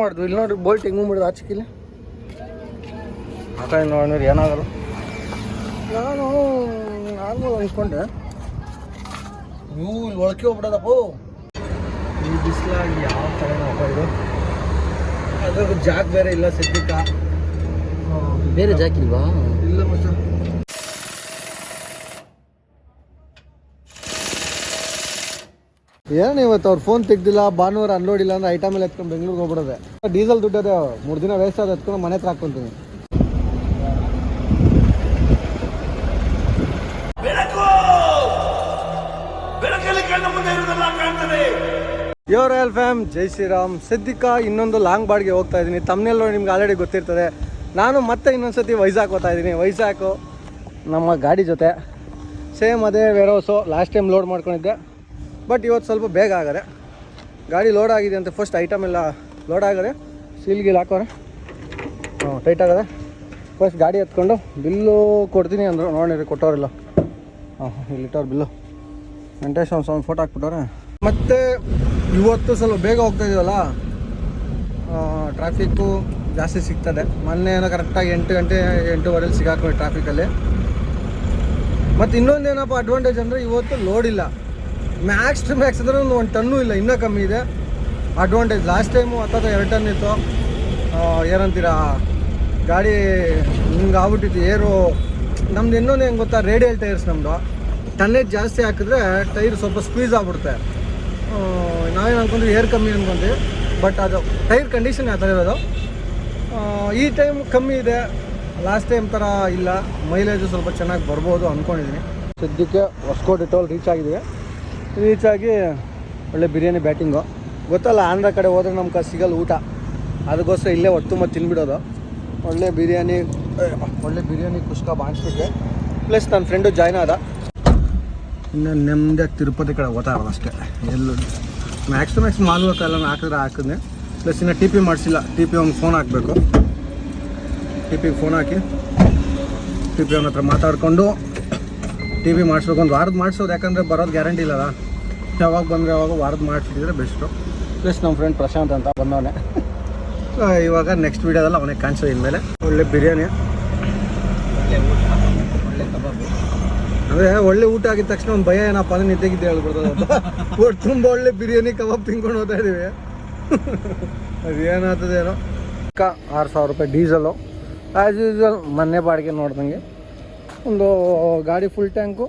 ಮಾಡಿದ್ವಿ. ಇಲ್ಲಿ ನೋಡ್ರಿ, ಬೋಲ್ಟ್ ಹೆಂಗ್ ಮಾಡಿದ್ರು ಆಚೆಕಿಲ್ಲ ಆ ನೋಡಿ ಏನಾಗಲ್ಲ. ನಾನು ನಾನು ಅನ್ಕೊಂಡೆ. ನೀವು ಇಲ್ಲಿ ಒಳಕೆ ಹೋಗ್ಬಿಡೋದಪ್ಪ. ಈ ಬಿಸಿಲಾಗಿ ಯಾವ ಥರನಪ್ಪ ಇದು? ಅದ್ರಾಗ ಜಾಕ್ ಬೇರೆ ಇಲ್ಲ, ಸದ್ಯಕ್ಕ. ಬೇರೆ ಜಾಕಿಲ್ವಾ ಇಲ್ಲ ಮಚ್ಚ ಏನು ಇವತ್ತು ಅವ್ರು ಫೋನ್ ತೆಗ್ದಿಲ್ಲ ಭಾನುವಾರ ಅನ್ಲೋಡ್ ಇಲ್ಲ ಅಂದ್ರೆ ಐಟಮ್ ಎಲ್ಲ ಎತ್ಕೊಂಡು ಬೆಂಗ್ಳೂರಿಗೆ ಹೋಗ್ಬಿಡೋದೆ. ಡೀಸೆಲ್ ದುಡ್ಡು ಅದೇ ಮೂರು ದಿನ ವೇಸ್ಟ್ ಆದ ಎತ್ಕೊಂಡು ಮನೆ ಹತ್ರ ಹಾಕ್ಕೊಂತೀನಿ. ಯೋ ರಾಯಲ್ ಫ್ಯಾಮ್ ಜೈ ಶ್ರೀರಾಮ್. ಸದ್ಯಕ್ಕ ಇನ್ನೊಂದು ಲಾಂಗ್ ಬಾಡ್ಗೆ ಹೋಗ್ತಾ ಇದ್ದೀನಿ ತಮ್ಮನೆಲ್ಲ ನಿಮ್ಗೆ ಆಲ್ರೆಡಿ ಗೊತ್ತಿರ್ತದೆ. ನಾನು ಮತ್ತೆ ಇನ್ನೊಂದ್ಸತಿ ವೈಜಾಗ್ ಹೋಗ್ತಾ ಇದ್ದೀನಿ ವೈಜಾಗು ನಮ್ಮ ಗಾಡಿ ಜೊತೆ. ಸೇಮ್ ಅದೇ ವೇರೋಸು ಲಾಸ್ಟ್ ಟೈಮ್ ಲೋಡ್ ಮಾಡ್ಕೊಂಡಿದ್ದೆ. ಬಟ್ ಇವತ್ತು ಸ್ವಲ್ಪ ಬೇಗ ಆಗದೆ. ಗಾಡಿ ಲೋಡ್ ಆಗಿದೆ ಅಂತ ಫಸ್ಟ್ ಐಟಮ್ ಎಲ್ಲ ಲೋಡ್ ಆಗದೆ ಸೀಲ್ ಗೀಲ್ ಹಾಕೋರೆ ಹಾಂ ಟೈಟ್ ಆಗದೆ. ಫಸ್ಟ್ ಗಾಡಿ ಎತ್ಕೊಂಡು ಬಿಲ್ಲು ಕೊಡ್ತೀನಿ ಅಂದರು, ನೋಡಿರಿ ಕೊಟ್ಟವ್ರಿಲ್ಲ. ಹಾಂ ಇಲ್ಲಿ ಇಟ್ಟವ್ರು ಬಿಲ್ಲು. ವೆಂಕಟೇಶ್ ಒಂದು ಸ್ವಲ್ಪ ಫೋಟೋ ಹಾಕ್ಬಿಟ್ಟವ್ರೆ. ಮತ್ತು ಇವತ್ತು ಸ್ವಲ್ಪ ಬೇಗ ಹೋಗ್ತಾ ಇದೀವಲ್ಲ? ಟ್ರಾಫಿಕ್ಕು ಜಾಸ್ತಿ ಸಿಗ್ತದೆ. ಮೊನ್ನೆ ಏನೋ ಕರೆಕ್ಟಾಗಿ ಎಂಟು ಗಂಟೆ, ಎಂಟೂವರೆಲಿ ಸಿಗಾಕೊಂಡು ಟ್ರಾಫಿಕಲ್ಲಿ ಮತ್ತು ಇನ್ನೊಂದೇನಪ್ಪ ಅಡ್ವಾಂಟೇಜ್ ಅಂದರೆ ಇವತ್ತು ಲೋಡ್ ಇಲ್ಲ. ಮ್ಯಾಕ್ಸ್ ಟು ಮ್ಯಾಕ್ಸ್ ಅಂದ್ರೆ ಒಂದು ಟನ್ನೂ ಇಲ್ಲ, ಇನ್ನೂ ಕಮ್ಮಿ ಇದೆ. ಅಡ್ವಾಂಟೇಜ್ ಲಾಸ್ಟ್ ಟೈಮು ಅಥವಾ ಎರಡು ಟನ್ ಇತ್ತು. ಏನಂತೀರ, ಗಾಡಿ ಹಿಂಗೆ ಆಗ್ಬಿಟ್ಟಿತ್ತು, ಏರು, ನಮ್ದು ಇನ್ನೊಂದು ಹೆಂಗೆ ಗೊತ್ತಾ ರೇಡಿಯಲ್ ಟೈರ್ಸ್ ನಮ್ಮದು ಟನ್ನೇಜ್ ಜಾಸ್ತಿ ಹಾಕಿದ್ರೆ ಟೈರ್ ಸ್ವಲ್ಪ ಸ್ಕ್ವೀಸ್ ಆಗ್ಬಿಡುತ್ತೆ. ನಾವೇನು ಅನ್ಕೊಂಡ್ವಿ, ಏರ್ ಕಮ್ಮಿ ಅನ್ಕೊಂತೀವಿ ಬಟ್ ಅದು ಟೈರ್ ಕಂಡೀಷನ್ ಆ ಥರ ಇರೋದು. ಈ ಟೈಮ್ ಕಮ್ಮಿ ಇದೆ. ಲಾಸ್ಟ್ ಟೈಮ್ ಥರ ಇಲ್ಲ. ಮೈಲೇಜು ಸ್ವಲ್ಪ ಚೆನ್ನಾಗಿ ಬರ್ಬೋದು ಅಂದ್ಕೊಂಡಿದ್ದೀನಿ ಸದ್ಯಕ್ಕೆ ಹೊಸಕೋಟೆ ಟೋಲ್ ರೀಚ್ ಆಗಿದ್ದೀವಿ ರೀಚ್ ಆಗಿ ಒಳ್ಳೆ ಬಿರಿಯಾನಿ ಬ್ಯಾಟಿಂಗು. ಗೊತ್ತಲ್ಲ, ಆಂಧ್ರ ಕಡೆ ಹೋದ್ರೆ ನಮ್ಗೆ ಸಿಗಲ್ಲ ಊಟ. ಅದಕ್ಕೋಸ್ಕರ ಇಲ್ಲೇ ಹೊತ್ತು ಮತ್ತು ತಿನ್ಬಿಡೋದು. ಒಳ್ಳೆ ಬಿರಿಯಾನಿ ಒಳ್ಳೆ ಬಿರಿಯಾನಿ ಕುಷ್ಕ ಬಾಣಿಸ್ಬಿಟ್ರೆ. ಪ್ಲಸ್ ನನ್ನ ಫ್ರೆಂಡು ಜಾಯ್ನ್ ಆದ. ಇನ್ನು ನೆಮ್ಮದಿ ತಿರುಪತಿ ಕಡೆ ಓದ್ತಾ ಅಷ್ಟೇ. ಎಲ್ಲೂ ಮ್ಯಾಕ್ಸ್ ಟು ಮ್ಯಾಕ್ಸ್ ಮಾಲ್ ಎಲ್ಲ ಹಾಕಿದ್ರೆ ಹಾಕಿದ್ನೆ. ಪ್ಲಸ್ ಇನ್ನು ಟಿ ಪಿ ಮಾಡಿಸಿಲ್ಲ. ಟಿ ಪಿ ಅವ್ನಿಗೆ ಫೋನ್ ಹಾಕಬೇಕು. ಟಿ ಪಿಗೆ ಫೋನ್ ಹಾಕಿ ಟಿ ಪಿ ಅವನ ಹತ್ರ ಮಾತಾಡಿಕೊಂಡು ಟಿ ವಿ ಮಾಡಿಸ್ಬೇಕು. ಒಂದು ವಾರದ ಮಾಡಿಸೋದು ಯಾಕಂದರೆ ಬರೋದು ಗ್ಯಾರಂಟಿ ಇಲ್ಲಲ್ಲ. ಯಾವಾಗ ಬಂದರೆ ಯಾವಾಗ ವಾರದ ಮಾಡಿಸಿದ್ರೆ ಬೆಸ್ಟು. ಪ್ಲಸ್ ನಮ್ಮ ಫ್ರೆಂಡ್ ಪ್ರಶಾಂತ್ ಅಂತ ಬಂದವನೇ. ಇವಾಗ ನೆಕ್ಸ್ಟ್ ವೀಡಿಯೋದಲ್ಲ ಅವನಿಗೆ ಕಾಣಿಸೋದು ಇನ್ಮೇಲೆ. ಒಳ್ಳೆ ಬಿರಿಯಾನಿ. ಅಂದರೆ ಒಳ್ಳೆ ಊಟ ಆಗಿದ ತಕ್ಷಣ ಒಂದು ಭಯ ಏನಪ್ಪ ಅಂದ್ರೆ ನಿದ್ದೆಗಿದ್ದೆ ಹೇಳ್ಬಿಡ್ತದೆ ಒಟ್ಟು ತುಂಬ ಒಳ್ಳೆ ಬಿರಿಯಾನಿ ಕಬಾಬ್ ತಿನ್ಕೊಂಡು ಹೋಗ್ತಾ ಇದ್ದೀವಿ ಅದು ಏನಾಗ್ತದೆ ಏನೋ ಆರು ಸಾವಿರ ರೂಪಾಯಿ ಡೀಸೆಲು. ಆ್ಯಸ್ ಯೂಸ್ವಲ್ ಮೊನ್ನೆ ಬಾಡಿಗೆ ನೋಡ್ದಂಗೆ. ಒಂದು ಗಾಡಿ ಫುಲ್ ಟ್ಯಾಂಕು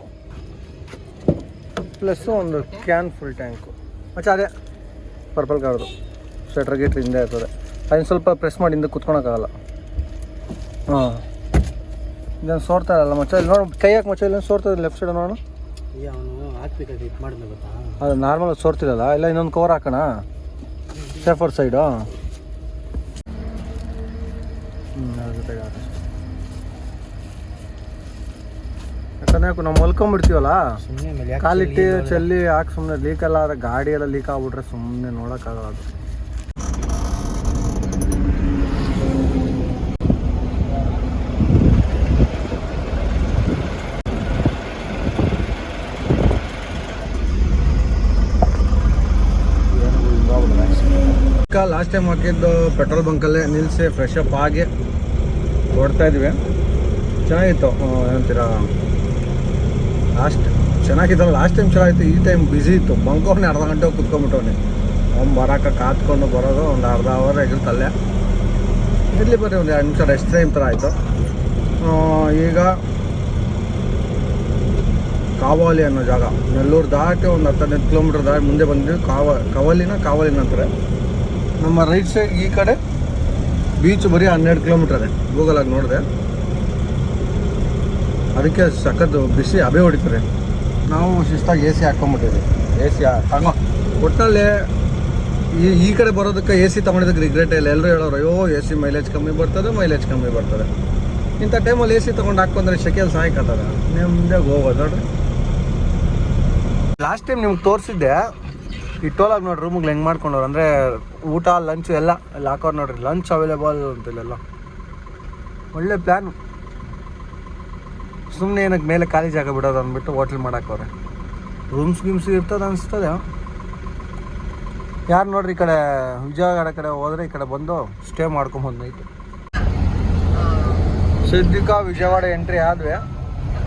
ಪ್ಲಸ್ಸು ಒಂದು ಕ್ಯಾನ್ ಫುಲ್ ಟ್ಯಾಂಕು ಮಚ್ಚ ಅದೇ ಪರ್ಪಲ್ ಕಾರ್ದು ಸ್ವೆಟ್ರ್ ಗೀಟ್ರ್ ಹಿಂದೆ ಇರ್ತದೆ. ಅದನ್ನ ಸ್ವಲ್ಪ ಪ್ರೆಸ್ ಮಾಡಿ ಹಿಂದೆ ಕುತ್ಕೊಳಕ್ಕಾಗಲ್ಲ. ಹಾಂ. ಇದನ್ನು ಸೋರ್ತಾ ಇರಲ್ಲ ಮಚ್ಚ. ಇಲ್ಲಿ ನೋಡೋಣ ಕೈ ಹಾಕಿ ಮಚ್ಚ ಇಲ್ಲ ಸೋರ್ತದೆ ಲೆಫ್ಟ್ ಸೈಡ್ ನೋಡೋಣ ಅದು ನಾರ್ಮಲ್ ಸೋರ್ತಿರಲ್ಲ ಇಲ್ಲ ಇನ್ನೊಂದು ಕವರ್ ಹಾಕೋಣ? ಸೇಫರ್ ಸೈಡು ಯಾಕಂದ್ರೆ ಯಾಕೆ ನಾವು ಮಲ್ಕೊಂಡ್ಬಿಡ್ತೀವಲ್ಲ ಕಾಲಿಟ್ಟು ಚೆಲ್ಲಿ ಹಾಕಿ ಸುಮ್ಮನೆ ಲೀಕ್ ಎಲ್ಲ ಆದ್ರೆ ಗಾಡಿ ಎಲ್ಲ ಲೀಕ್ ಆಗ್ಬಿಟ್ರೆ ಸುಮ್ಮನೆ ನೋಡೋಕ್ಕಾಗಲ್ಲ ಅದು. ಲಾಸ್ಟ್ ಟೈಮ್ ಹಾಕಿದ್ದು ಪೆಟ್ರೋಲ್ ಬಂಕಲ್ಲೇ ನಿಲ್ಲಿಸಿ ಫ್ರೆಶ್ ಅಪ್ ಆಗಿ ಓಡ್ತಾ ಇದ್ವಿ. ಚೆನ್ನಾಗಿತ್ತು ಏನಂತೀರ? ಲಾಸ್ಟ್ ಚೆನ್ನಾಗಿದ್ದಲ್ಲ ಲಾಸ್ಟ್ ಟೈಮ್ ಚೆನ್ನಾಗಿತ್ತು ಈ ಟೈಮ್ ಬ್ಯುಸಿ ಇತ್ತು. ಬಂಕೋನೆ ಅರ್ಧ ಗಂಟೆ ಕುತ್ಕೊಂಡ್ಬಿಟ್ಟವನೆ. ಅವ್ನು ಬರೋಕೆ ಕಾತ್ಕೊಂಡು ಬರೋದು ಒಂದು ಅರ್ಧ ಅವರ್ ಆಗಿರ್ತಲ್ಲೇ ಇರಲಿ ಬರ್ರಿ, ಒಂದು ಎರಡು ನಿಮಿಷ ರೆಸ್ಟ್ ಟೈಮ್ ಥರ ಆಯಿತು. ಈಗ ಕಾವಾಲಿ ಅನ್ನೋ ಜಾಗ. ನೆಲ್ಲೂರು ದಾಟಿ ಒಂದು ಹತ್ತು ಹದಿನೈದು ಕಿಲೋಮೀಟ್ರ್ ದಾಟಿ ಮುಂದೆ ಬಂದಿದ್ವಿ ಕಾವ, ಕವಲಿನ ಕಾವಲಿನ ಅಂತಾರೆ ನಮ್ಮ ರೈಟ್ ಸೈಡ್ ಈ ಕಡೆ ಬೀಚ್ ಬರೀ ಹನ್ನೆರಡು ಕಿಲೋಮೀಟ್ರ್ ಇದೆ. ಗೂಗಲಾಗಿ ನೋಡಿದೆ. ಅದಕ್ಕೆ ಸಖತ್ ಬಿಸಿ ಹಬೆ ಹೊಡಿತಾರೆ. ನಾವು ಶಿಸ್ತಾಗಿ ಎ ಸಿ ಹಾಕ್ಕೊಂಬಿಟ್ಟಿದ್ವಿ. ಎ ಸಿ ತಗೋ ಒಟ್ಟಲ್ಲಿ ಈ ಈ ಕಡೆ ಬರೋದಕ್ಕೆ ಎ ಸಿ ತೊಗೊಂಡಿದ್ದಕ್ಕೆ ರಿಗ್ರೆಟ್ ಇಲ್ಲ. ಎಲ್ಲರೂ ಹೇಳೋರು ಅಯ್ಯೋ ಎ ಸಿ ಮೈಲೇಜ್ ಕಮ್ಮಿ ಬರ್ತದೆ ಮೈಲೇಜ್ ಕಮ್ಮಿ ಬರ್ತದೆ. ಇಂಥ ಟೈಮಲ್ಲಿ ಎ ಸಿ ತೊಗೊಂಡು ಹಾಕೊಂಡ್ರೆ ಶೆಕೆಲ್ ಸಾಯ್ಕತ್ತದ ನಿಮ್ದೇ ಹೋಗೋದು ನೋಡ್ರಿ. ಲಾಸ್ಟ್ ಟೈಮ್ ನಿಮ್ಗೆ ತೋರಿಸಿದ್ದೆ ಈ ಟೋಲಾಗಿ ನೋಡಿ ರೂಮಿಗೆ ಹೆಂಗೆ ಮಾಡ್ಕೊಂಡವ್ರು. ಅಂದರೆ ಊಟ ಲಂಚು ಎಲ್ಲ ಅಲ್ಲಿ ಹಾಕೋರು ನೋಡ್ರಿ. ಲಂಚ್ ಅವೈಲೇಬಲ್ ಅಂತ ಇಲ್ಲೆಲ್ಲ. ಒಳ್ಳೆ ಪ್ಲ್ಯಾನ್ ಸುಮ್ಮನೆ ಏನಕ್ಕೆ ಮೇಲೆ ಖಾಲಿ ಜಾಗ ಬಿಡೋದು ಅಂದ್ಬಿಟ್ಟು ಹೋಟ್ಲ್ ಮಾಡೋಕ್ಕವ್ರೆ. ರೂಮ್ಸ್ ಗೀಮ್ಸ್ ಇರ್ತದೆ ಅನಿಸ್ತದೆ. ಯಾರು ನೋಡ್ರಿ ಈ ಕಡೆ ವಿಜಯವಾಡ ಕಡೆ ಹೋದ್ರೆ ಈ ಕಡೆ ಬಂದು ಸ್ಟೇ ಮಾಡ್ಕೊಂಬಂದು ನೈಟ್ ವಿಜಯವಾಡ ಎಂಟ್ರಿ ಆದ್ವಿ.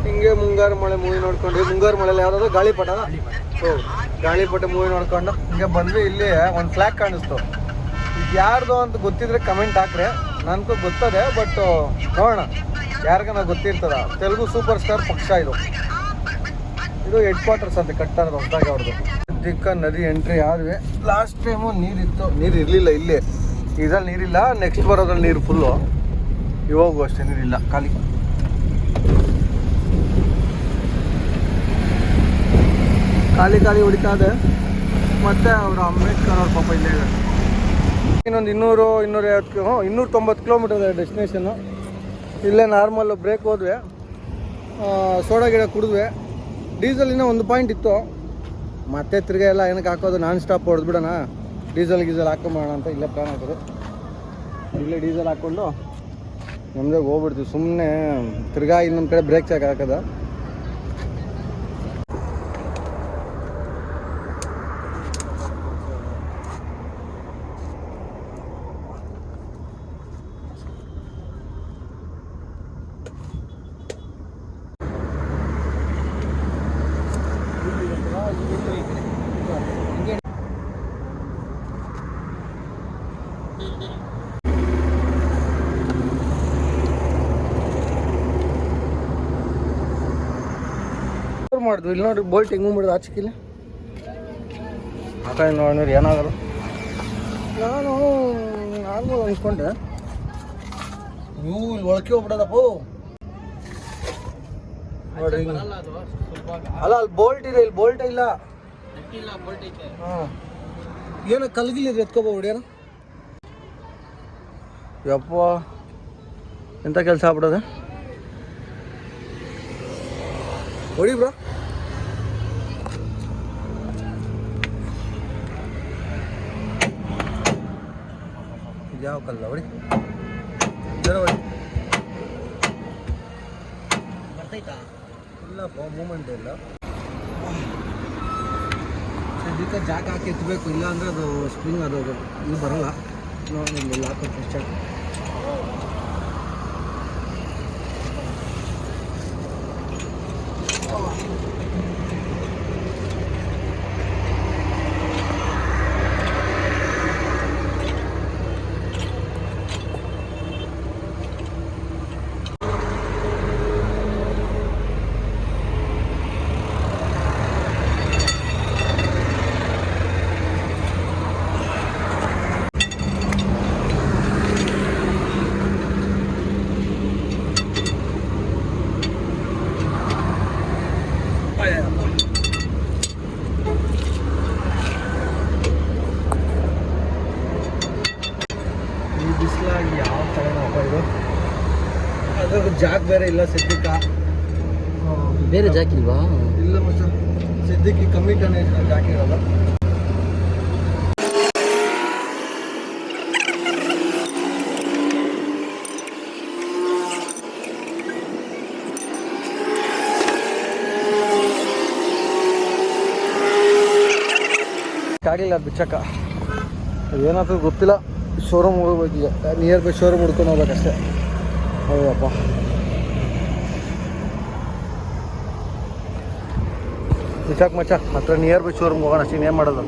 ಹಿಂಗೆ ಮುಂಗಾರು ಮಳೆ ಮೂವಿ ನೋಡ್ಕೊಂಡು ಮುಂಗಾರು ಮಳೆಯಲ್ಲಿ ಯಾವುದಾದ್ರು ಗಾಳಿಪಟ ಗಾಳಿಪಟ ಮೂವಿ ನೋಡ್ಕೊಂಡು ಹಿಂಗೆ ಬಂದ್ವಿ. ಇಲ್ಲಿ ಒಂದು ಫ್ಲಾಗ್ ಕಾಣಿಸ್ತು. ಇದು ಯಾರ್ದು ಅಂತ ಗೊತ್ತಿದ್ರೆ ಕಮೆಂಟ್ ಹಾಕ್ರೆ. ನನಗೂ ಗೊತ್ತದೆ ಬಟ್ ನೋಡೋಣ. ಯಾರಿಗಾನ ಗೊತ್ತಿರ್ತದ? ತೆಲುಗು ಸೂಪರ್ ಸ್ಟಾರ್ ಪಕ್ಷ ಇದು. ಇದು ಹೆಡ್ ಕ್ವಾರ್ಟರ್ಸ್ ಅಂತ ಕಟ್ಟಾರದ ಹೊಸದಾಗಿ ಅವ್ರದ್ದು. ದಿಕ್ಕ ನದಿ ಎಂಟ್ರಿ ಆದ್ವಿ. ಲಾಸ್ಟ್ ಟೈಮು ನೀರಿತ್ತು. ನೀರು ಇರಲಿಲ್ಲ ಇಲ್ಲಿ. ಇದ್ರಲ್ಲಿ ನೀರಿಲ್ಲ ನೆಕ್ಸ್ಟ್ ಬರೋದ್ರಲ್ಲಿ ನೀರು ಫುಲ್ಲು ಇವಾಗೂ ಅಷ್ಟೇ ನೀರಿಲ್ಲ, ಖಾಲಿ. ಖಾಲಿ ಖಾಲಿ ಹೊಡಿತಾ ಇದೆ. ಮತ್ತೆ ಅವರು ಅಂಬೇಡ್ಕರ್ ಅವ್ರ ಪಾಪ ಇಲ್ಲೇ ಇದೆ ಇನ್ನೊಂದು ಇನ್ನೂರು ಇನ್ನೂರ ಐವತ್ತು ಹ್ಞೂ ಇನ್ನೂರ ತೊಂಬತ್ತು ಕಿಲೋಮೀಟರ್ ಡೆಸ್ಟಿನೇಷನ್ನು ಇಲ್ಲೇ ನಾರ್ಮಲ್ ಬ್ರೇಕ್ ಹೋದ್ವಿ. ಸೋಡಾ ಗಿಡ ಕುಡಿದ್ವಿ. ಡೀಸೆಲ್ ಇನ್ನೂ ಒಂದು ಪಾಯಿಂಟ್ ಇತ್ತು. ಮತ್ತೆ ತಿರ್ಗಾ ಎಲ್ಲ ಏನಕ್ಕೆ ಹಾಕೋದು? ನಾನ್ ಸ್ಟಾಪ್ ಹೊಡೆದ್ಬಿಡೋಣ ಡೀಸೆಲ್ ಗೀಸೆಲ್ ಹಾಕೊಂಬೋಣ ಅಂತ ಇಲ್ಲೇ ಪ್ಲಾನ್ ಹಾಕೋದು ಇಲ್ಲೇ ಡೀಸೆಲ್ ಹಾಕ್ಕೊಂಡು ನಮ್ಮದೇ ಹೋಗ್ಬಿಡ್ತೀವಿ. ಸುಮ್ಮನೆ ತಿರ್ಗಾ ಇನ್ನೊಂದು ಕಡೆ ಬ್ರೇಕ್ ಚೆಕ್ ಹಾಕೋದು. ಮಾಡಿದ್ವಿ. ಇಲ್ಲಿ ನೋಡ್ರಿ, ಬೋಲ್ಟ್ ಹೆಂಗೆ ಮಾಡಿದ್ರು ಆಚೆಕಿಲ್ಲ ಕಡೆ ನೋಡಿ ನೋಡಿ ಏನಾಗಲ್ಲ. ನಾನು ಆಗ್ಬೋದು ಅನ್ಕೊಂಡೆ. ನೀವು ಇಲ್ಲಿ ಒಳಕೆ ಹೋಗ್ಬಿಡದಪ್ಪ ನೋಡ್ರಿ. ಅಲ್ಲ, ಅಲ್ಲಿ ಬೋಲ್ಟ್ ಇದೆ, ಇಲ್ಲಿ ಬೋಲ್ಟ್ ಇಲ್ಲ. ಹಾಂ. ಏನೋ ಕಲ್ಗಿಲ್ಲ ಎತ್ಕೋಬೋ ಹೊಡಿಯೋಣ ಯಪ್ಪ ಎಂಥ ಕೆಲಸ ಆಗ್ಬಿಡೋದು? ಹೊಡಿ ಬ್ರೋ. ಯಾವ ಕಲ್ಲ ಹೊಡಿ ಜರ ಹೊಡಿ ಇಲ್ಲಪ್ಪ ಮೂಮೆಂಟ್ ಇಲ್ಲ. ಇದಕ್ಕೆ ಜಾಕ್ ಹಾಕಿ ಎತ್ತಬೇಕು ಇಲ್ಲ ಅಂದರೆ ಅದು ಸ್ಪ್ರಿಂಗ್ ಅದು ಇದು ಬರಲ್ಲ. ನೋಡಿ ಇಲ್ಲಿ ಹಾಕಿ ಸ್ಟಾರ್ಟ್ ಈ ಬಿಸಿಲಾಗಿ ಯಾವ ತಗೊಳಪ್ಪ ಇದು ಅದ್ರಾಗ ಜಾಕ್ ಬೇರೆ ಇಲ್ಲ ಸಿದ್ದಿಕ. ಬೇರೆ ಜಾಕಿಲ್ವಾ ಇಲ್ಲ ಮಚ್ಚ. ಸಿದ್ದಿಕ್ಕಿ ಕಮ್ಮಿ ಟನ್ ಜಾಕ್ ಇರಲ್ಲ ಆಗಲಿಲ್ಲ ಅದು ಬಿಚ್ಚಕ್ಕ. ಏನಾದರೂ ಗೊತ್ತಿಲ್ಲ ಶೋರೂಮ್ ಹೋಗ್ಬೇಕೀಗ ನಿಯರ್ ಬೈ ಶೋರೂಮ್ ಹುಡ್ಕೊಂಡು ಹೋಗ್ಬೇಕಷ್ಟೇ. ಹೌದಪ್ಪ. ಬಿಚ್ಚಾಕ್ ಮಚ್ಚ, ಹತ್ರ ನಿಯರ್ ಬೈ ಶೋರೂಮ್ ಹೋಗೋಣ, ಅಷ್ಟೇ ಏನು ಮಾಡೋದು?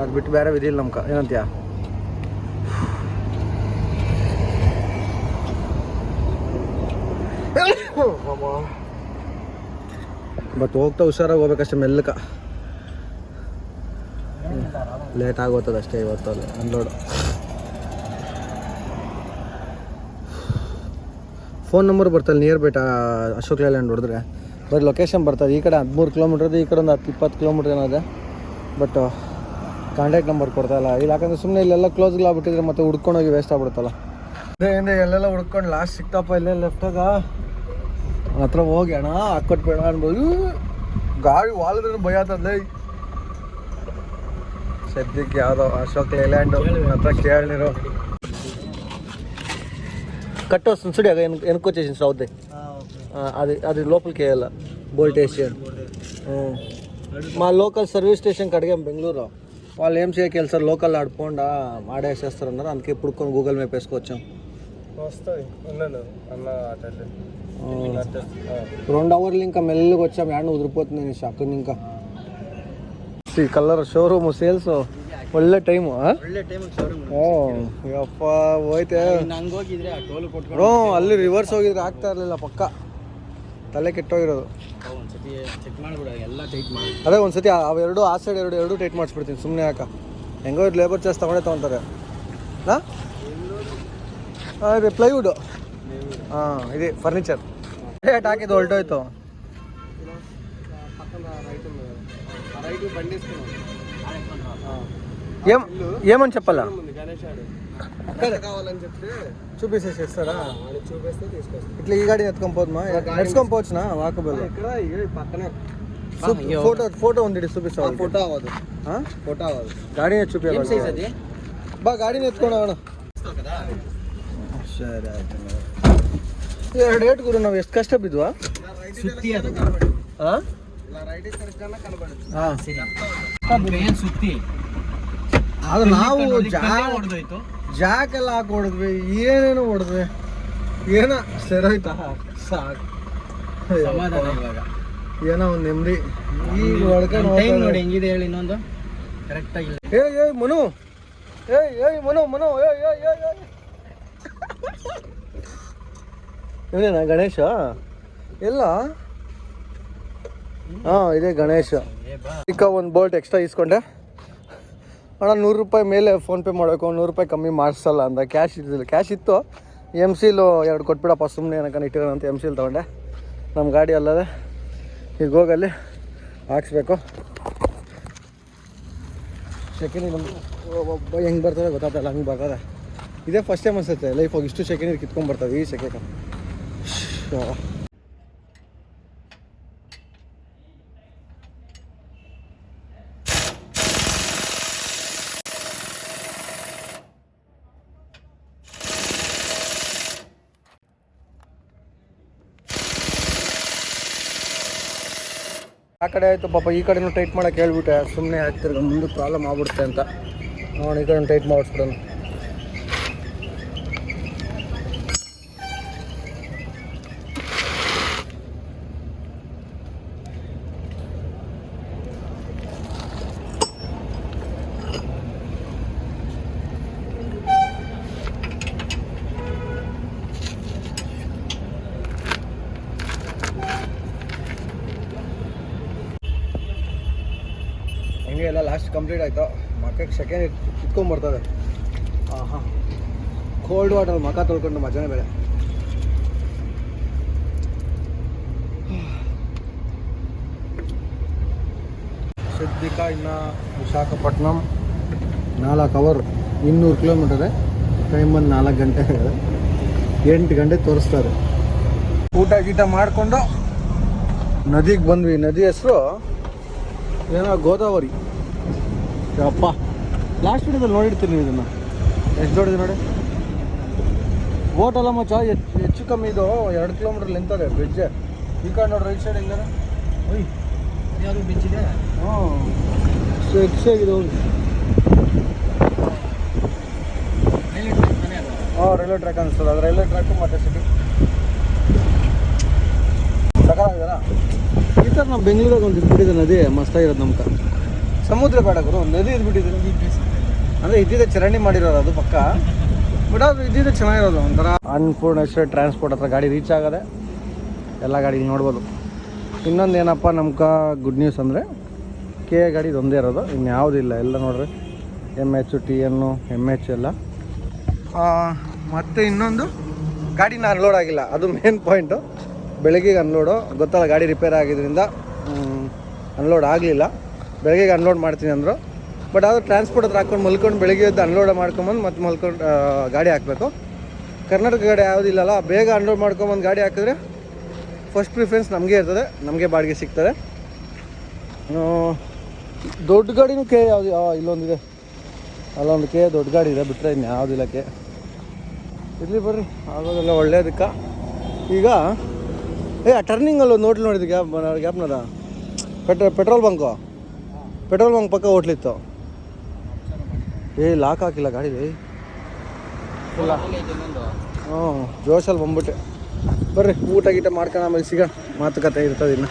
ಅದು ಬಿಟ್ಟು ಬೇರೆ ವಿಧಿಲ್ಲ ನಮ್ಗೆ ಏನಂತೀಯ? ಬಟ್ ಹೋಗ್ತಾ ಹುಷಾರಾಗಿ ಹೋಗ್ಬೇಕಷ್ಟೇ ಮೆಲ್ಲಕ. ಲೇಟ್ ಆಗೋತದ ಅಷ್ಟೇ ಇವತ್ತು ಅಲ್ಲಿ, ಅನ್ಲೋಡು. ಫೋನ್ ನಂಬರ್ ಬರ್ತಲ್ಲ ನಿಯರ್ ಬೇಟ ಅಶೋಕ್ ಲೇಲ್ಯಾಂಡ್ ಹೊಡೆದ್ರೆ. ಬರೀ ಲೊಕೇಶನ್ ಬರ್ತದೆ. ಈ ಕಡೆ ಹದಿಮೂರು ಕಿಲೋಮೀಟ್ರದ್ದು ಈ ಕಡೆ ಒಂದು ಹತ್ತು ಇಪ್ಪತ್ತು ಕಿಲೋಮೀಟ್ರ್ ಏನಿದೆ ಬಟ್ ಕಾಂಟ್ಯಾಕ್ಟ್ ನಂಬರ್ ಕೊಡ್ತಾಯಿಲ್ಲ ಇಲ್ಲ. ಯಾಕಂದರೆ ಸುಮ್ಮನೆ ಇಲ್ಲೆಲ್ಲ ಕ್ಲೋಸ್ಗಳಾಗ್ಬಿಟ್ಟಿದ್ರೆ ಮತ್ತೆ ಹುಡ್ಕೊಂಡೋಗಿ ವೇಸ್ಟ್ ಆಗ್ಬಿಡ್ತಲ್ಲ ಅದೇ ಹಿಂದೆ ಎಲ್ಲೆಲ್ಲ ಹುಡ್ಕೊಂಡು ಲಾಸ್ಟ್ ಸಿಕ್ತಪ್ಪ ಇಲ್ಲೇ ಲೆಫ್ಟಾಗ ಹತ್ರ ಹೋಗಿ ಅಣ್ಣ ಹಾಕೊಟ್ಬೇಡ ಅನ್ಬೋದು ಗಾಡಿ ವಾಲದ್ರೆ ಭಯ ಆತದ್ಲೇ ಸದ್ಯಕ್ಕೆ ಯಾವುದೋ ಅಶೋಕ್ ಲೈಲ್ಯಾಂಡು ಹತ್ರ ಕೇಳಿರೋ. ಕಟ್ಟೋ ಸುಡಿಯಾಗ ಏನು ಏನು ಎನ್ಕೋಚೇಷನ್ ಸೌದೆ అది అది లోపలికి వేయాలి బోల్టేషన్ మా లోకల్ సర్వీస్ స్టేషన్కి అడిగాం బెంగళూరు వాళ్ళు ఏం చేయకెళ్ళి సార్ లోకల్ ఆడుకోండా ఆడేసేస్తారన్నారు. అందుకే ఇప్పుడు కొన్ని గూగుల్ మ్యాప్ వేసుకొచ్చాం. వస్తుంది ఉండండి. అన్న రెండు అవర్లు ఇంకా మెల్లగా వచ్చాం. యాడ్ ఉదిరిపోతుంది అనేసి అక్కడ ఇంకా. Colour showroom sales. ಒಳ್ಳೆ ಟೈಮು ಯಪ್ಪ ಹೋಯ್ತೆ ಹ್ಞೂ ಅಲ್ಲಿ ರಿವರ್ಸ್ ಹೋಗಿದ್ರೆ ಆಗ್ತಾ ಇರಲಿಲ್ಲ ಪಕ್ಕ ತಲೆ ಕೆಟ್ಟೋಗಿರೋದು ಒಂದ್ಸತಿ ಚೆಕ್ ಮಾಡ್ಬಿಡ ಎಲ್ಲ ಟೈಟ್ ಮಾಡಿ ಅದೇ ಒಂದ್ಸತಿ ಆ- ಅವೆರಡು ಆ ಸೈಡ್ ಎರಡು ಎರಡು ಟೈಟ್ ಮಾಡಿಸ್ಬಿಡ್ತೀನಿ ಸುಮ್ಮನೆ ಯಾಕ ಹೆಂಗೋ ಲೇಬರ್ ಚಾರ್ಜ್ ತಗೊಂಡೇ ತೊಗೊತಾರೆ ಹಾಂ ಅದೇ ಪ್ಲೈವುಡ್ ಹಾಂ ಇದೆ ಫರ್ನಿಚರ್ ರೇಟ್ ಹಾಕಿದ್ದು ಹೊಲ್ಟೋಯ್ತು రైట్ బండి ఏం ఏమని చెప్పాలా గణేష్ ఆడు అక్కడ కావాలని చెప్తే చూపిసేసి ఇస్తారా వాడు చూపిస్తే తీసుకొస్తాను ఇట్లా ఈ గాడిని ఎత్తుకొని పోతుమా నడుచుకొని పోవచ్చునా వాకబుల్ ఇక్కడ ఇక పక్కనే ఫోటో ఫోటో ఉంది చూపిస్తావా ఫోటో అవ్వదు ఆ? ఫోటో అవ్వదు ಗಾಡಿನೇ ಏನ್ చూపించాలి ಸೈಜ್ ಅದೇ ಬಾ ಗಾಡಿನ ಎತ್ಕೊಂಡು ಹೋಗೋಣ ಸರಿ ಆಯ್ತು ಎರಡು ರೇಟ್ ಗುರು ನಾವು ಎಷ್ಟು ಕಷ್ಟ ಬಿದ್ವಾ ಸುತ್ತಿ ಅದು ಹಾಂ ఇలా రైట్ కరెక్ట్గా కనబడుతుంది ಹಾಂ ಸರಿ ಏನ್ ಸುತ್ತಿ ಅದು ನಾವು ಜಾಕ್ ಹೊಡೆದೋಯ್ತು ಜಾಕೆಲ್ಲ ಹಾಕಿ ಹೊಡೆದ್ವಿ ಏನೇನು ಹೊಡೆದ್ವಿ. ಏನ ಸರೋಯ್ತಾ ಸಾಕು. ಸಮಾಧಾನ ಇವಾಗ. ಏನೋ ಒಂದು ನೆಮ್ಮದಿ. ಈಗ ಹೊಡ್ಕೊಂಡು ಟೈಮ್ ನೋಡಿ ಹೆಂಗಿದೆ ಹೇಳಿ ಇನ್ನೊಂದು? ಕರೆಕ್ಟ್ ಆಗಿಲ್ಲ ಏಯ್ ಏಯ್ ಮನು. ಏಯ್ ಏಯ್ ಮನು ಮನು. ಏಯ್ ಏಯ್ ಏಯ್ ಏಯ್. ಇವನೇನಾ ಗಣೇಶ? ಎಲ್ಲ ಹಾಂ ಇದೆ ಗಣೇಶ. ಏ ಚಿಕ್ಕ ಒಂದು ಬೋಲ್ಟ್ ಎಕ್ಸ್ಟ್ರಾ ಇಸ್ಕೊಂಡೆ ಅಣ್ಣ, ನೂರು ರೂಪಾಯಿ ಮೇಲೆ ಫೋನ್ಪೇ ಮಾಡಬೇಕು ನೂರು ರೂಪಾಯಿ ಕಮ್ಮಿ ಮಾಡಿಸಲ್ಲ ಅಂದ. ಕ್ಯಾಶ್ ಇದ್ದಿಲ್ಲ ಕ್ಯಾಶ್ ಇತ್ತು. ಎಂ ಸಿಲು ಎರಡು ಕೊಟ್ಬಿಡಪ್ಪ ಸುಮ್ಮನೆ ಏನಕ್ಕ ಇಟ್ಟಿರೋಣ ಅಂತ ಎಂ ಸಿಲ್ ತೊಗೊಂಡೆ. ನಮ್ಮ ಗಾಡಿ ಅಲ್ಲದೆ. ಈಗ ಹೋಗಲ್ಲಿ. ಹಾಕ್ಸ್ಬೇಕು. ಸೆಕೆಂಡ್ ಒಬ್ಬ ಹೆಂಗೆ ಬರ್ತದೆ ಗೊತ್ತಾಗ್ತಲ್ಲ ಹಂಗೆ ಬರ್ತದೆ. ಇದೇ ಫಸ್ಟ್ ಟೈಮ್ ಅನ್ಸುತ್ತೆ ಲೈಫ್ ಹೋಗಿ ಇಷ್ಟು ಸೆಕೆಂಡ್ ಕಿತ್ಕೊಂಡ್ ಈ ಸೆಕೆಂಡ್ ಕಡೆ ಆಯಿತು, ಪಾಪ ಈ ಕಡೆನೂ ಟೈಟ್ ಮಾಡೋಕ್ಕೆ ಹೇಳ್ಬಿಟ್ಟೆ. ಸುಮ್ಮನೆ ಆಗ್ತಿರ್ಗ ಮುಂದೆ ಪ್ರಾಬ್ಲಮ್ ಆಗ್ಬಿಡುತ್ತೆ ಅಂತ. ನೋಡಿ ಈ ಕಡೆ ಟೈಟ್ ಮಾಡಿಸ್ಬಿಡೋಣ ಹಂಗೆ ಎಲ್ಲ ಲಾಸ್ಟ್ ಕಂಪ್ಲೀಟ್ ಆಯಿತು ಮಕ್ಕಕ್ಕೆ ಸೆಕೆಂಡ್ ಇಟ್ಕೊಂಡ್ಬರ್ತದೆ ಹಾಂ ಕೋಲ್ಡ್ ವಾಟರ್ ಮಖ ತೊಳ್ಕೊಂಡು ಮಜಾನೇ ಬೇರೆ ಸಿದ್ದಿಕ ಇನ್ನು ವಿಶಾಖಪಟ್ಟಣಂ ನಾಲ್ಕು ಅವರ್ ಇನ್ನೂರು ಕಿಲೋಮೀಟರ್ ಟೈಮ್ ಬಂದು ನಾಲ್ಕು ಗಂಟೆ. ಎಂಟು ಗಂಟೆ ತೋರಿಸ್ತಾರೆ. ಊಟ ಗೀಟ ಮಾಡಿಕೊಂಡು ನದಿಗೆ ಬಂದ್ವಿ. ನದಿ ಹೆಸರು ಏನೋ ಗೋದಾವರಿ. ಅಪ್ಪ ಲಾಸ್ಟ್ ವಿಡಿಯೋದಲ್ಲಿ ನೋಡಿರ್ತೀನಿ ನೀವು ಇದನ್ನು. ಎಷ್ಟು ದೊಡ್ಡದು ನೋಡಿ. ಬೋಟ್ ಅಲ್ಲ ಮಚ್ಚ. ಹೆಚ್ಚು ಹೆಚ್ಚು ಕಮ್ಮಿ ಇದು ಎರಡು ಕಿಲೋಮೀಟರ್ ಅದೇ ಬ್ರಿಡ್ಜ್ ಈ ಕಡೆ ನೋಡಿ ರೈಟ್ ಸೈಡ್ ಹೆಂಗದ ಓಯ್ ಯಾವುದು ಇದೆ? ಹ್ಞೂ. ಸೊ ಹೆಚ್ಚಾಗಿದೆ ಹೋಗಿ ಹಾಂ ರೈಲ್ವೆ ಟ್ರ್ಯಾಕ್ ಅನಿಸ್ತದೆ. ಅದು ರೈಲ್ವೆ ಟ್ರ್ಯಾಕು ಮತ್ತೆ ಸಿಟಿ ಸಕಾಲ ಈ ಥರ ನಾವು ಬೆಂಗಳೂರಾಗ ಒಂದು ಇದ್ಬಿಟ್ಟಿದೆ ನದಿ ಮಸ್ತಾಗಿರೋದು ನಮ್ಗೆ ಸಮುದ್ರ ಬೇಡ ಗುರು ನದಿ ಇದ್ಬಿಟ್ಟಿದೆ ಅಂದರೆ ಇದ್ದಿದ್ದೆ ಚರಂಡಿ ಮಾಡಿರೋದು ಅದು ಪಕ್ಕ. ಬಟ್ ಅದು ಇದ್ದಿದ್ದೆ ಚೆನ್ನಾಗಿರೋದು ಒಂಥರ. ಅನ್ಪೂರ್ಣೇಶ್ವರ ಟ್ರಾನ್ಸ್ಪೋರ್ಟ್ ಹತ್ರ ಗಾಡಿ ರೀಚ್ ಆಗದೆ ಎಲ್ಲ ಗಾಡಿ ನೋಡ್ಬೋದು. ಇನ್ನೊಂದು ಏನಪ್ಪ ನಮ್ಕ ಗುಡ್ ನ್ಯೂಸ್ ಅಂದರೆ ಕೆ ಎ ಗಾಡಿ ಇದೊಂದೇ ಇರೋದು. ಇನ್ಯಾವುದೂ ಇಲ್ಲ ಎಲ್ಲ ನೋಡ್ರಿ. M H T N M H ಎಲ್ಲ. ಮತ್ತು ಇನ್ನೊಂದು? ಗಾಡಿನ ಅನ್ಲೋಡ್ ಆಗಿಲ್ಲ. ಅದು ಮೇನ್ ಪಾಯಿಂಟು ಬೆಳಗ್ಗೆಗೆ ಅನ್ಲೋಡು ಗೊತ್ತಲ್ಲ ಗಾಡಿ ರಿಪೇರ್ ಆಗಿದ್ದರಿಂದ ಅನ್ಲೋಡ್ ಆಗಲಿಲ್ಲ. ಬೆಳಗ್ಗೆಗೆ ಅನ್ಲೋಡ್ ಮಾಡ್ತೀನಿ ಅಂದರು. ಬಟ್ ಅದು ಟ್ರಾನ್ಸ್ಪೋರ್ಟ್ ಹತ್ರ ಹಾಕೊಂಡು ಮಲ್ಕೊಂಡು ಬೆಳಗ್ಗೆ ಎದ್ದು ಅನ್ಲೋಡ್ ಮಾಡ್ಕೊಂಬಂದು ಮತ್ತೆ ಮಲ್ಕೊಂಡು ಗಾಡಿ ಹಾಕಬೇಕು. ಕರ್ನಾಟಕ ಗಾಡಿ ಯಾವುದಿಲ್ಲಲ್ಲ ಬೇಗ ಅನ್ಲೋಡ್ ಮಾಡ್ಕೊಂಬಂದು ಗಾಡಿ ಹಾಕಿದ್ರೆ ಫಸ್ಟ್ ಪ್ರಿಫರೆನ್ಸ್ ನಮಗೆ ಇರ್ತದೆ, ನಮಗೆ ಬಾಡಿಗೆ ಸಿಗ್ತದೆ. ದೊಡ್ಡ ಗಾಡಿನೂ ಕೆ ಯಾವುದು ಇಲ್ಲೊಂದಿದೆ. ಅಲ್ಲೊಂದು ಕೆ ದೊಡ್ಡ ಗಾಡಿ ಇದೆ ಬಿಟ್ಟರೆ ಇನ್ನು ಯಾವುದಿಲ್ಲ ಕೆ ಇರಲಿ ಬರ್ರಿ, ಆಗೋದೆಲ್ಲ ಒಳ್ಳೇದಕ್ಕ. ಈಗ, ಏ, ಆ ಟರ್ನಿಂಗಲ್ಲಿ ಒಂದು hotel gap ಗ್ಯಾಪ್ನದ? Petro, petrol bunk? Petrol bunk ಪಕ್ಕ ಹೋಟ್ಲಿತ್ತು. ಏ ಲಾಕ್ ಹಾಕಿಲ್ಲ ಗಾಡಿ. ಇಲ್ಲ. ಹ್ಞೂ ಜೋಶಲ್ಲಿ ಬಂದ್ಬಿಟ್ಟೆ. ಬರ್ರಿ ಊಟ ಗೀಟ ಮಾಡ್ಕೊಂಡು ಆಮೇಲೆ ಸಿಗ ಮಾತುಕತೆ ಇರ್ತದೆ ಇನ್ನು.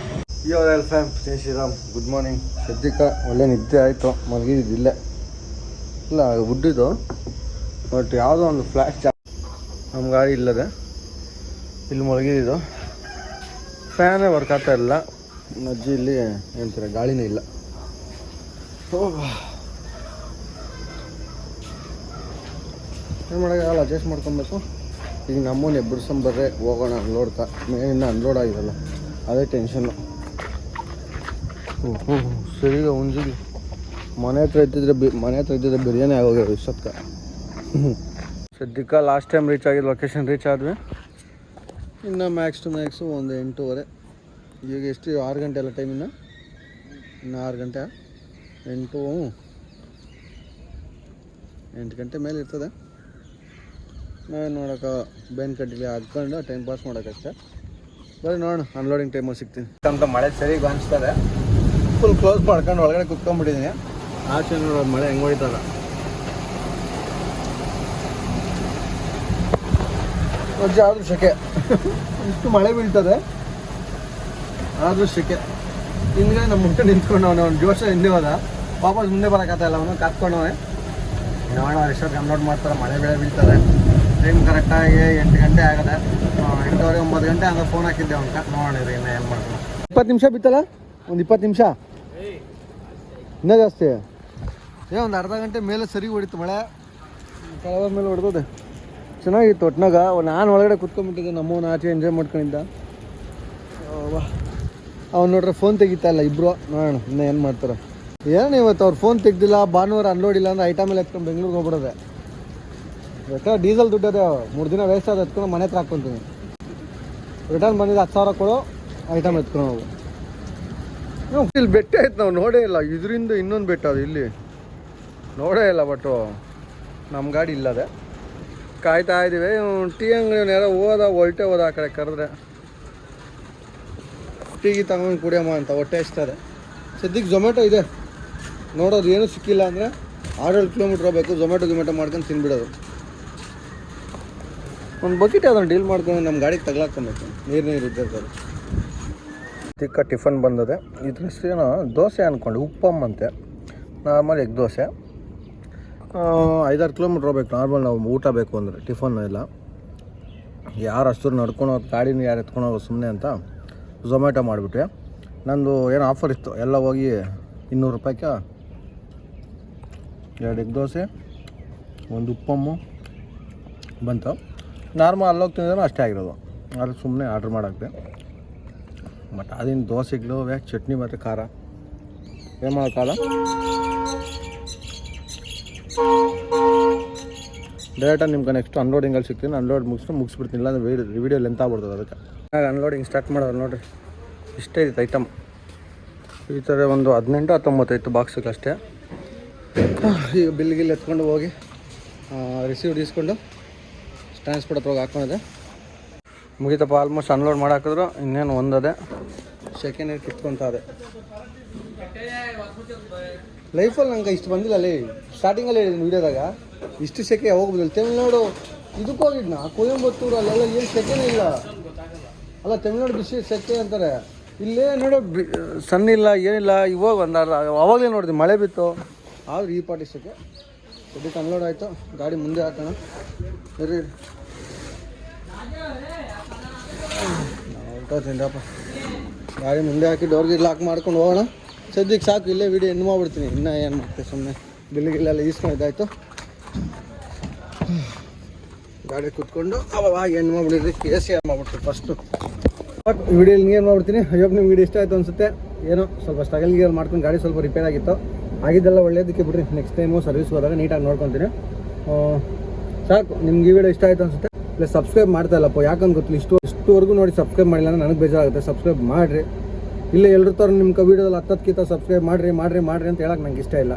ಯೋ ಎಲ್ ಫ್ಯಾಮ್ ಜೈ ಶ್ರೀರಾಮ್ ಗುಡ್ ಮಾರ್ನಿಂಗ್ ಸದ್ಯಕ್ಕ ಒಳ್ಳೆ ನಿದ್ದೆ ಆಯಿತು. ಮಲಗಿದ್ದಿಲ್ಲೇ ಇಲ್ಲ. ಉಡ್ಡಿದ್ದು. ಬಟ್ ಯಾವುದೋ ಒಂದು ಫ್ಲ್ಯಾಶ್ ಚಾ ನಮ್ಮ ಗಾಡಿ ಇಲ್ಲದೆ. ಇಲ್ಲಿ ಮಲಗಿದ್ದು ಫ್ಯಾನೇ ವರ್ಕ್ ಆಗ್ತಾ ಇಲ್ಲ. ಅಜ್ಜಿ ಇಲ್ಲಿ ಏನಂತಾರೆ ಗಾಳಿನೇ ಇಲ್ಲ. ಏನು ಮಾಡೋಕ್ಕಾಗಲ್ಲ ಅಡ್ಜಸ್ಟ್ ಮಾಡ್ಕೊಬೇಕು. ಈಗ ನಮ್ಮನ್ನ ಎಬ್ಬರ್ಸಂಬರ್ರೆ ಹೋಗೋಣ, ಅನ್ಲೋಡ್ತಾ. ಇನ್ನೂ ಅನ್ಲೋಡ್ ಆಗಿರಲ್ಲ, ಅದೇ ಟೆನ್ಷನ್ನು ಹ್ಞೂ ಹ್ಞೂ ಸರಿ ಮನೆ ಹತ್ರ ಇದ್ದಿದ್ರೆ ಬಿ, ಮನೆ ಹತ್ರ ಇದ್ದಿದ್ರೆ ಬಿರಿಯಾನಿ ಆಗೋಗ್ಯಾವ ಇಷ್ಟೊತ್ತ ಸದ್ಯಕ್ಕೆ ಲಾಸ್ಟ್ ಟೈಮ್ ರೀಚ್ ಆಗಿದ್ದು ಲೊಕೇಶನ್ ರೀಚ್ ಆದ್ವಿ. ಇನ್ನು ಮ್ಯಾಕ್ಸ್ ಟು ಮ್ಯಾಕ್ಸು ಒಂದು ಎಂಟೂವರೆ. ಈಗ ಎಷ್ಟು, ಆರು ಗಂಟೆ ಅಲ್ಲ ಟೈಮ್ ಇನ್ನು? ಇನ್ನು ಆರು ಗಂಟೆ, ಎಂಟು ಎಂಟು ಗಂಟೆ ಮೇಲೆ ಇರ್ತದೆ. ನಾವೇನು ನೋಡೋಕೆ ಬೇನ್ ಕಟ್ಟಿಲಿ ಹಾಕ್ಕೊಂಡು ಟೈಮ್ ಪಾಸ್ ಮಾಡೋಕ್ಕಷ್ಟೇ. ಬರೀ ನೋಡೋಣ ಅನ್ಲೋಡಿಂಗ್ ಟೈಮಲ್ಲಿ ಸಿಗ್ತೀನಿ. ಅಂತ ಮಳೆ ಸರಿ ಕಾಣಿಸ್ತದೆ ಫುಲ್ ಕ್ಲೋಸ್ ಮಾಡ್ಕೊಂಡು ಒಳಗಡೆ ಕುತ್ಕೊಂಡ್ಬಿಟ್ಟಿದ್ದೀನಿ ಆಚೆ ನೋಡೋದು ಮಳೆ ಹೆಂಗೆ ಹೊಡಿತದ ಮಜ್ಜೆ ಆದರೂ ಸೆಕೆ. ಇಷ್ಟು ಮಳೆ ಬೀಳ್ತದೆ. ಆದರೂ ಸೆಕೆ. ಹಿಂದೆ ನಮ್ಮ ಮುಂದೆ ನಿಂತ್ಕೊಂಡು ಅವನು ಅವ್ನು ಜೋಶ ಹಿಂದೆ ಹೋದ. ವಾಪಸ್ ಮುಂದೆ ಬರೋಕ್ಕಾಗ್ತಾಯಿಲ್ಲ ಅವನು ಕಾತ್ಕೊಂಡವನೆ ನೋಡೋಣ ಎಷ್ಟೊತ್ತು ಅನ್ಲೋಡ್ ಮಾಡ್ತಾರೆ ಮಳೆ ಬೆಳೆ ಬೀಳ್ತದೆ. ಟೈಮ್ ಕರೆಕ್ಟಾಗಿ ಎಂಟು ಗಂಟೆ ಆಗದೆ. ಎಂಟೂವರೆ, ಒಂಬತ್ತು ಗಂಟೆ ಹಂಗೆ ಫೋನ್ ಹಾಕಿದ್ದೆ ಅಂತ ನೋಡೋಣ ರೀ ಇನ್ನು ಏನು ಮಾಡೋಣ ಇಪ್ಪತ್ತು ನಿಮಿಷ ಬಿತ್ತಲ್ಲ? ಒಂದು ಇಪ್ಪತ್ತು ನಿಮಿಷ? ಇನ್ನೂ ಜಾಸ್ತಿ? ಏ, ಒಂದು ಅರ್ಧ ಗಂಟೆ ಮೇಲೆ ಸರಿ ಹೊಡಿತು ಮಳೆ. ಕೆಲವರ ಮೇಲೆ ಹೊಡೆದದೆ. ಚೆನ್ನಾಗಿತ್ತು ಒಟ್ನಾಗ. ನಾನು ಒಳಗಡೆ ಕುತ್ಕೊಂಡ್ಬಿಟ್ಟಿದ್ದೆ. ನಮ್ಮವನ್ನ ಆಚೆ ಎಂಜಾಯ್ ಮಾಡ್ಕೊಂಡಿದ್ದ. ಅವ್ನು ನೋಡ್ರೆ ಫೋನ್ ತೆಗಿತಾ ಇಲ್ಲ, ಇಬ್ರು. ನೋಡೋಣ, ಇನ್ನೂ ಏನು ಮಾಡ್ತಾರೆ. ಏನು ಇವತ್ತು ಅವ್ರು ಫೋನ್ ತೆಗ್ದಿಲ್ಲ, ಭಾನುವಾರ ಅನ್ಲೋಡ್ ಇಲ್ಲ ಅಂದ್ರೆ ಐಟಮ್ ಎಲ್ಲ ಎತ್ಕೊಂಡು ಬೆಂಗ್ಳೂರಿಗೆ ಹೋಗ್ಬಿಡೋದೆ. ಬೇಕಾದ್ರೆ ಡೀಸೆಲ್ ದುಡ್ಡು ಅದೇ ಮೂರು ದಿನ ವೇಸ್ಟ್ ಆದ ಎತ್ಕೊಂಡು ಮನೆ ಹತ್ರ ಹಾಕ್ಕೊಂತೀನಿ. ರಿಟರ್ನ್ ಬಂದಿದ್ದು ಹತ್ತು ಸಾವಿರ ಕೊಡು ಐಟಮ್ ಎತ್ಕೊಂಡು ಹೋಗು. ಇಲ್ಲಿ ಬೆಟ್ಟ ಆಯ್ತು ನಾವು ನೋಡೇ ಇಲ್ಲ, ಇದರಿಂದ ಇನ್ನೊಂದು ಬೆಟ್ಟ ಅದು ಇಲ್ಲಿ. ನೋಡೇ ಇಲ್ಲ ಬಟ್ ನಮ್ಮ ಗಾಡಿ ಇಲ್ಲದೆ. ಕಾಯ್ತಾ ಇದ್ದೀವಿ ಟೀ ಅಂಗಡಿ ಯಾರೋ ಹೋದ, ಹೊಲ್ಟೆ ಹೋದ ಆ ಕಡೆ ಕರೆದ್ರೆ. ಟೀಗಿ ತಗೊಂಡು ಕುಡಿಯಮ್ಮ ಅಂತ, ಹೊಟ್ಟೆ ಹಚ್ತಾರೆ. ಸದ್ಯಕ್ಕೆ ಝೊಮ್ಯಾಟೊ ಇದೆ. ನೋಡೋದು ಏನೂ ಸಿಕ್ಕಿಲ್ಲ ಅಂದರೆ ಆರೇಳು ಕಿಲೋಮೀಟ್ರ್ ಹೋಗ್ಬೇಕು ಝೊಮ್ಯಾಟೊ ಗಿಮ್ಯಾಟೊ ಮಾಡ್ಕೊಂಡು ತಿನ್ಬಿಡೋದು. ಒಂದು ಬಕೆಟ್ ಅದನ್ನು ಡೀಲ್ ಮಾಡ್ಕೊಂಡು ನಮ್ಮ ಗಾಡಿಗೆ ತಗ್ಲಾಕೊಬೇಕು ನೀರು ನೀರು ಇದ್ದಿರ್ತಾರೆ ತಿಕ್ಕ ಟಿಫನ್ ಬಂದದೆ. ಇದ್ರ ಹೆಸರೇನೋ ದೋಸೆ ಅಂದ್ಕೊಂಡು ಉಪ್ಪಮ್ಮಂತೆ ನಾರ್ಮಲ್ ಎಗ್ ದೋಸೆ. ಐದಾರು ಕಿಲೋಮೀಟ್ರ್ ಹೋಗ್ಬೇಕು. ನಾರ್ಮಲ್ ನಾವು ಊಟ ಬೇಕು ಅಂದರೆ ಟಿಫನ್ ಎಲ್ಲ. ಯಾರು ಅಷ್ಟು ನಡ್ಕೊಂಡು ಹೋಗಿ ಗಾಡಿನ ಯಾರು ಎತ್ಕೊಂಡು ಹೋಗೋ ಸುಮ್ಮನೆ ಅಂತ ಝೊಮ್ಯಾಟೊ ಮಾಡಿಬಿಟ್ರೆ ನಂದು ಏನೋ ಆಫರ್ ಇತ್ತು. ಎಲ್ಲ ಹೋಗಿ ಇನ್ನೂರು ರೂಪಾಯಿಗೆ ಎರಡು ಎಗ್ ದೋಸೆ, ಒಂದು ಉಪ್ಪಮ್ಮು ಬಂತು. ನಾರ್ಮಲ್ ಅಲ್ಲೋಗಿ ತಿಂದ್ರೂ ಅಷ್ಟೇ ಆಗಿರೋದು. ಅಲ್ಲಿ ಸುಮ್ಮನೆ ಆರ್ಡ್ರ್ ಮಾಡೋಕ್ಕೆ ಬಟ್ ಅದಿನ ದೋಸೆಗಳು ಚಟ್ನಿ ಮತ್ತು ಖಾರ. ಏನು ಮಾಡೋಕ್ಕಲ್ಲ ಡೈರೆಕ್ಟಾಗಿ ನಿಮ್ಗೆ ನೆಕ್ಸ್ಟ್ ಅನ್ಲೋಡಿಂಗಲ್ಲಿ ಸಿಗ್ತೀನಿ. ಅನ್ಲೋಡ್ ಮುಗಿಸ್ಕೊಂಡು ಮುಗಿಸ್ಬಿಡ್ತೀನಿ. ಇಲ್ಲ ಅಂದರೆ ವೀಡಿಯೋ ಲೆಂತ್ ಆಗ್ಬಿಡ್ತದೆ ಅದಕ್ಕೆ. ಅನ್ಲೋಡಿಂಗ್ ಸ್ಟಾರ್ಟ್ ಮಾಡೋದು ನೋಡಿರಿ. ಇಷ್ಟೇ ಇತ್ತು ಐಟಮ್ ಈ ಥರ ಒಂದು ಹದಿನೆಂಟು ಹತ್ತೊಂಬತ್ತೈತು ಬಾಕ್ಸ್ಗಳಷ್ಟೇ ಈಗ ಬಿಲ್ ಗಿಲ್ ಎತ್ಕೊಂಡು ಹೋಗಿ ರಿಸೀವ್ ಇಸ್ಕೊಂಡು ಟ್ರಾನ್ಸ್ಪೋರ್ಟ್ ಹತ್ರ ಹೋಗಿ ಹಾಕೊಂಡಿದೆ ಮುಗಿತಪ್ಪ ಆಲ್ಮೋಸ್ಟ್ ಅನ್ಲೋಡ್ ಮಾಡಾಕಿದ್ರು ಇನ್ನೇನು ಒಂದದೆ. ಸೆಕೆಂಡ್ ಇಯರ್ ಕಿತ್ಕೊಂತ ಅದೆ. ಲೈಫಲ್ಲಿ ನಂಗೆ ಇಷ್ಟು ಬಂದಿಲ್ಲ ಅಲ್ಲಿ. ಸ್ಟಾರ್ಟಿಂಗಲ್ಲಿ ಹೇಳಿದ್ದೀನಿ ವೀಡಿಯೋದಾಗ. ಇಷ್ಟು ಸೆಕೆ ಹೋಗ್ಬೋದಿಲ್ಲ ತಮಿಳ್ನಾಡು ಇದಕ್ಕೆ ಹೋಗಿದ್ನ? ಕೊಯಂಬತ್ತೂರು ಅಲ್ಲೆಲ್ಲ ಏನು ಸೆಕೆನೇ ಇಲ್ಲ. ಅಲ್ಲ ತಮಿಳ್ನಾಡು ಬಿಸಿ ಸೆಕೆ ಅಂತಾರೆ. ಇಲ್ಲೇ ನೋಡು ಬಿ ಸಣ್ಣ ಇಲ್ಲ ಏನಿಲ್ಲ ಇವಾಗ ಒಂದು ಅರ್ಧ ಅವಾಗಲೇ ನೋಡಿದ್ವಿ ಮಳೆ ಬಿತ್ತು. ಆದ್ರೆ ಈ ಪಾಟಿ ಸೆಕೆ. ಸದ್ಯಕ್ಕೆ ಅನ್ಲೋಡ್ ಆಯಿತು. ಗಾಡಿ ಮುಂದೆ ಹಾಕೋಣ. ಇರಿ ಹೊರಟೋತೀನಪ್ಪ ಗಾಡಿ ಮುಂದೆ ಹಾಕಿ ಡೋರ್ಗೆ ಲಾಕ್ ಮಾಡ್ಕೊಂಡು ಹೋಗೋಣ. ಸದ್ಯಕ್ಕೆ ಸಾಕು, ಇಲ್ಲೇ ವಿಡಿಯೋ ಇನ್ನು ಮಾಡ್ಬಿಡ್ತೀನಿ. ಇನ್ನೂ ಏನು ಮಾಡ್ತೀವಿ ಸುಮ್ಮನೆ ಬಿಲ್ಲಿಗಿಲ್ಲೆಲ್ಲ ಈಸ್ಕೊಂಡಿದ್ದಾಯ್ತು ಗಾಡಿ ಕುತ್ಕೊಂಡು ಅವಾಗ ಏನು ಮಾಡ್ಬಿಡಿದ್ರಿ ಎ ಸಿ ಏನು ಮಾಡ್ಬಿಡ್ತೀವಿ ಫಸ್ಟು ಬಟ್ ಇಲ್ಲಿ ಏನು ಮಾಡ್ಬಿಡ್ತೀನಿ. ಅಯ್ಯೋ, ನಿಮ್ಗೆ ವಿಡಿಯೋ ಇಷ್ಟ ಆಯಿತು ಅನಿಸುತ್ತೆ. ಏನೋ ಸ್ವಲ್ಪ ಸ್ಟ್ರಗಲ್ ಗಿಯರ್ ಮಾಡ್ಕೊಂಡು ಗಾಡಿ ಸ್ವಲ್ಪ ರಿಪೇರ್ ಆಗಿತ್ತು. ಆಗಿದ್ದೆಲ್ಲ ಒಳ್ಳೇದಕ್ಕೆ ಬಿಡ್ರಿ. ನೆಕ್ಸ್ಟ್ ಟೈಮು ಸರ್ವಿಸ್ ಹೋದಾಗ ನೀಟಾಗಿ ನೋಡ್ಕೊತೀನಿ. ಸಾಕು. ನಿಮ್ಗೆ ಈ ವಿಡಿಯೋ ಇಷ್ಟ ಆಯಿತು ಅನಿಸುತ್ತೆ? ಪ್ಲಸ್ ಸಬ್ಸ್ಕ್ರೈಬ್ ಮಾಡ್ತಾ ಇಲ್ಲಪ್ಪ. ಯಾಕಂತ ಗೊತ್ತಿಲ್ಲ, ಇಷ್ಟು ಇಷ್ಟುವರೆಗೂ ನೋಡಿ ಸಬ್ಸ್ಕ್ರೈಬ್ ಮಾಡಿಲ್ಲ ಅಂದ್ರೆ ನನಗೆ ಬೇಜಾರಾಗುತ್ತೆ. ಸಬ್ಸ್ಕ್ರೈಬ್ ಮಾಡಿರಿ. ಇಲ್ಲ ಎಲ್ಲರೂ ಥರ ನಿಮ್ಮ ವೀಡಿಯೋದಲ್ಲಿ ಹತ್ತತ್ಕಿಂತ ಸಬ್ಸ್ಕ್ರೈಬ್ ಮಾಡಿರಿ ಮಾಡಿರಿ ಮಾಡಿರಿ ಅಂತ ಹೇಳಕ್ಕೆ ನಂಗೆ ಇಷ್ಟ ಇಲ್ಲ.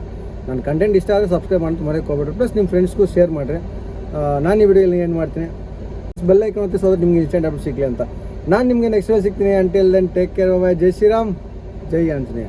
ನನ್ನ ಕಂಟೆಂಟ್ ಇಷ್ಟ ಆದರೆ ಸಬ್ಸ್ಕ್ರೈಬ್ ಮಾಡಿ ಮರೆಯೋಕೆ ಹೋಗ್ಬಿಟ್ರಿ ಪ್ಲಸ್ ನಿಮ್ಮ ಫ್ರೆಂಡ್ಸ್ಗೂ ಶೇರ್ ಮಾಡಿರಿ. ನಾನು ಈ ವಿಡಿಯೋಲಿ ಏನು ಮಾಡ್ತೀನಿ? ಬೆಲ್ ಐಕನ್ ಒತ್ತಿ ಸೋದ್ರೆ ನಿಮ್ಗೆ ಇನ್ಸ್ಟೆಂಟ್ ಅಪ್ಡೇಟ್ ಸಿಗಲಿ ಅಂತ. ನಾನು ನಿಮಗೆ ನೆಕ್ಸ್ಟ್ ಸಿಗ್ತೀನಿ. Until then take care bye ಜೈ ಶ್ರೀರಾಮ್. ಜೈ ಆಂಜನೇಯ.